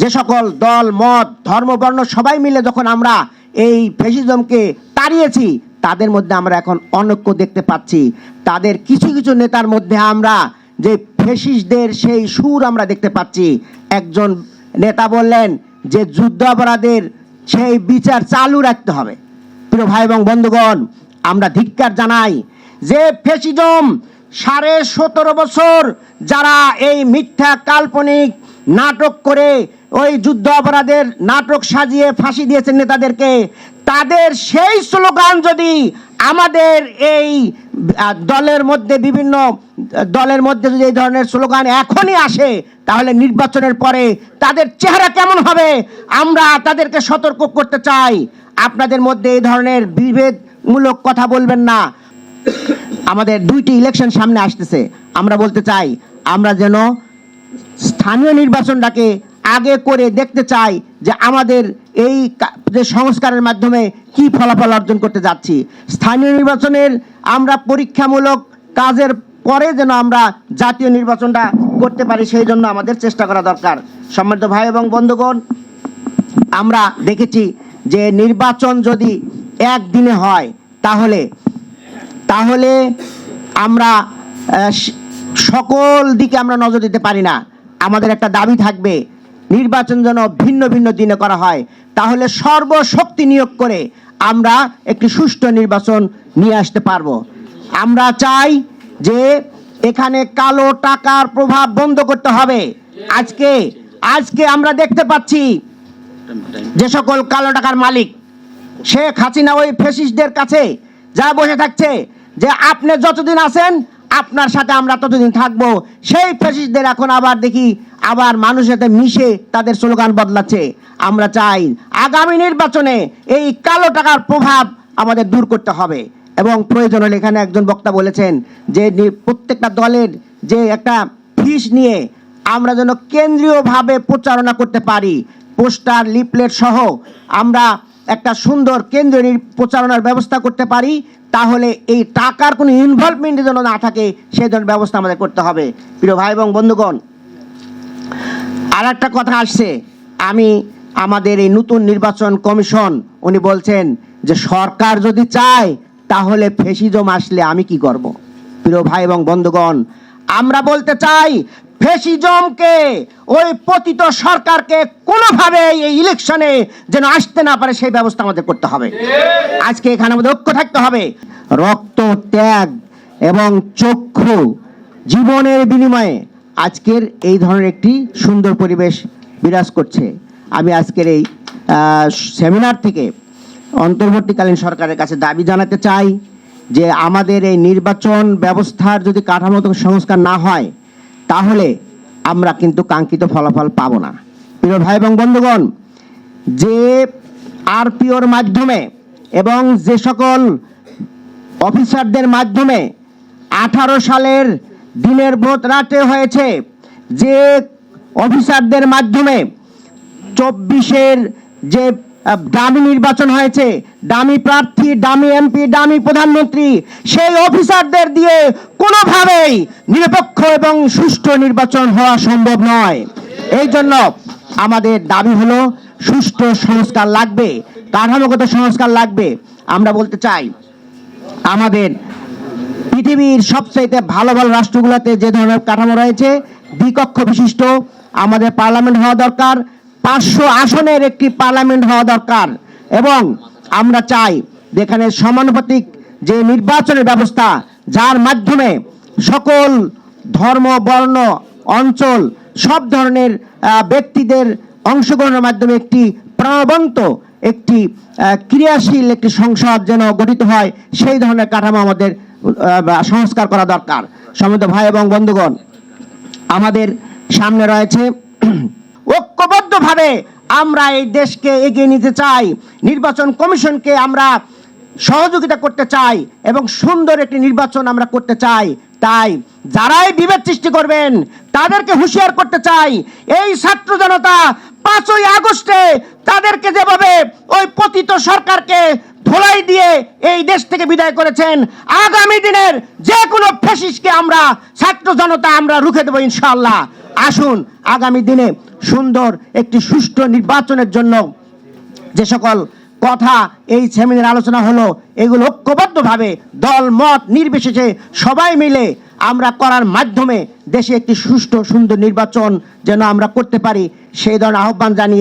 যে সকল দল, মত, ধর্ম, বর্ণ সবাই মিলে যখন আমরা এই ফেসিজমকে তাড়িয়েছি, তাদের মধ্যে আমরা এখন অনৈক্য দেখতে পাচ্ছি। তাদের কিছু কিছু নেতার মধ্যে আমরা যে ফেসিসদের সেই সুর আমরা দেখতে পাচ্ছি। একজন নেতা বললেন যে যুদ্ধ অপরাধের সেই বিচার চালু রাখতে হবে। প্রিয় ভাই এবং বন্ধুগণ, আমরা ধিক্কার জানাই যে ফেসিজম সাড়ে সতেরো বছর যারা এই মিথ্যা কাল্পনিক নাটক করে ওই যুদ্ধ অপরাধের নাটক সাজিয়ে ফাঁসি দিয়েছেন নেতাদেরকে। তাদের সেই স্লোগান যদি আমাদের এই দলের মধ্যে বিভিন্ন, দলের মধ্যে যদি এই ধরনের স্লোগান এখনই আসে, তাহলে নির্বাচনের পরে তাদের চেহারা কেমন হবে? আমরা তাদেরকে সতর্ক করতে চাই। আপনাদের মধ্যে এই ধরনের বিভেদমূলক কথা বলবেন না। আমাদের দুইটি ইলেকশন সামনে আসতেছে। আমরা বলতে চাই, আমরা যেন স্থানীয় নির্বাচনটাকে আগে করে দেখতে চাই যে আমাদের এই যে সংস্কারের মাধ্যমে কি ফলাফল অর্জন করতে যাচ্ছি। স্থানীয় নির্বাচনের আমরা পরীক্ষামূলক কাজের পরে যেন আমরা জাতীয় নির্বাচনটা করতে পারি, সেই জন্য আমাদের চেষ্টা করা দরকার। সম্মানিত ভাই এবং বন্ধুগণ, আমরা দেখেছি যে নির্বাচন যদি একদিনে হয়, তাহলে তাহলে আমরা সকল দিকে আমরা নজর দিতে পারি না। আমাদের একটা দাবি থাকবে, নির্বাচন যেন ভিন্ন ভিন্ন দিনে করা হয়। তাহলে সর্বশক্তি নিয়োগ করে আমরা একটি সুষ্ঠু নির্বাচন নিয়ে আসতে পারব। আমরা চাই যে এখানে কালো টাকার প্রভাব বন্ধ করতে হবে। আজকে আজকে আমরা দেখতে পাচ্ছি যে সকল কালো টাকার মালিক, শেখ হাসিনা ওই ফেসিসদের কাছে যা বসে থাকছে যে আপনি যতদিন আছেন আপনার সাথে আমরা ততদিন থাকব। সেই ফেসিস্টদের এখন আবার দেখি, আবার মানুষের সাথে মিশে তাদের স্লোগান বদলাচ্ছে। আমরা চাই আগামী নির্বাচনে এই কালো টাকার প্রভাব আমাদের দূর করতে হবে। এবং প্রয়োজন হলে এখানে একজন বক্তা বলেছেন যে প্রত্যেকটা দলের যে একটা ফিস নিয়ে আমরা যেন কেন্দ্রীয়ভাবে প্রচারণা করতে পারি, পোস্টার, লিফলেট সহ আমরা একটা সুন্দর কেন্দ্রীয় নির- প্রচারণার ব্যবস্থা করতে পারি, তাহলে এই টাকার কোনো ইনভলভমেন্ট যেন না থাকে, সেই ধরনের ব্যবস্থা আমাদের করতে হবে। প্রিয় ভাই এবং বন্ধুগণ আর একটা কথা আসছে। আমি আমাদের এই নতুন নির্বাচন কমিশন, উনি বলছেন যে সরকার যদি চায়, তাহলে ফেসিজম আসলে আমি কি করব? প্রিয় ভাই এবং বন্ধুগণ, আমরা বলতে চাই ফেসিজমকে ওই পতিত সরকারকে কোনোভাবে এই ইলেকশনে যেন আসতে না পারে, সেই ব্যবস্থা আমাদের করতে হবে। আজকে এখানে আমাদের ঐক্য থাকতে হবে। রক্ত, ত্যাগ এবং চক্ষু জীবনের বিনিময়ে আজকের এই ধরনের একটি সুন্দর পরিবেশ বিরাজ করছে। আমি আজকের এই সেমিনার থেকে অন্তর্বর্তীকালীন সরকারের কাছে দাবি জানাতে চাই যে আমাদের এই নির্বাচন ব্যবস্থার যদি কাঠামোগত সংস্কার না হয় তাহলে আমরা কিন্তু কাঙ্ক্ষিত ফলাফল পাবো না। প্রিয় ভাই এবং বন্ধুগণ, যে আরপিওর মাধ্যমে এবং যে সকল অফিসারদের মাধ্যমে আঠারো সালের দিনের ভোট রাতে হয়েছে, যে অফিসারদের মাধ্যমে চব্বিশের যে ডামি নির্বাচন হয়েছে। ডামি প্রার্থী ডামি এমপি ডামি প্রধানমন্ত্রী, সেই অফিসারদের দিয়ে কোনোভাবেই নিরপেক্ষ এবং সুষ্ঠু নির্বাচন হওয়া সম্ভব নয়। এই জন্য আমাদের দাবি হলো, সুষ্ঠু সংস্কার লাগবে, কাঠামোগত সংস্কার লাগবে। আমরা বলতে চাই, আমাদের পৃথিবীর সবচাইতে ভালো ভালো রাষ্ট্রগুলোতে যে ধরনের কাঠামো রয়েছে, দ্বিকক্ষ বিশিষ্ট, আমাদের পার্লামেন্ট হওয়া দরকার পাঁচশো আসনের একটি পার্লামেন্ট হওয়া দরকার। এবং আমরা চাই যেখানে সমানুপাতিক যে নির্বাচনের ব্যবস্থা, যার মাধ্যমে সকল ধর্ম, বর্ণ, অঞ্চল, সব ধরনের ব্যক্তিদের অংশগ্রহণের মাধ্যমে একটি প্রাণবন্ত, একটি ক্রিয়াশীল, একটি সংসদ যেন গঠিত হয়, সেই ধরনের কাঠামো আমাদের সংস্কার করা দরকার। সমিত ভাই এবং বন্ধুগণ, আমাদের সামনে রয়েছে ঐক্যবদ্ধভাবে আমরা এই দেশকে এগিয়ে নিতে চাই। নির্বাচন কমিশনকে আমরা সহযোগিতা করতে চাই এবং সুন্দর একটি নির্বাচন আমরা করতে চাই। তাই যারাই বিভেদ সৃষ্টি করবেন, তাদেরকে হুঁশিয়ার করতে চাই। এই ছাত্র জনতা পাঁচই আগস্টে তাদেরকে যেভাবে ওই পতিত সরকারকে ধোলাই দিয়ে এই দেশ থেকে বিদায় করেছেন, আগামী দিনের যে কোনো ফেসিসকে আমরা, ছাত্র জনতা আমরা রুখে দেবো ইনশাআল্লাহ। আসুন আগামী দিনে সুন্দর একটি সুষ্ঠু নির্বাচনের জন্য যে সকল কথা এই সেমিনার আলোচনা হলো, এগুলো ঐক্যবদ্ধভাবে দল, মত, নির্বিশেষে সবাই মিলে আমরা করার মাধ্যমে দেশে একটি সুষ্ঠু, সুন্দর নির্বাচন যেন আমরা করতে পারি, সেই ধরনের আহ্বান জানিয়ে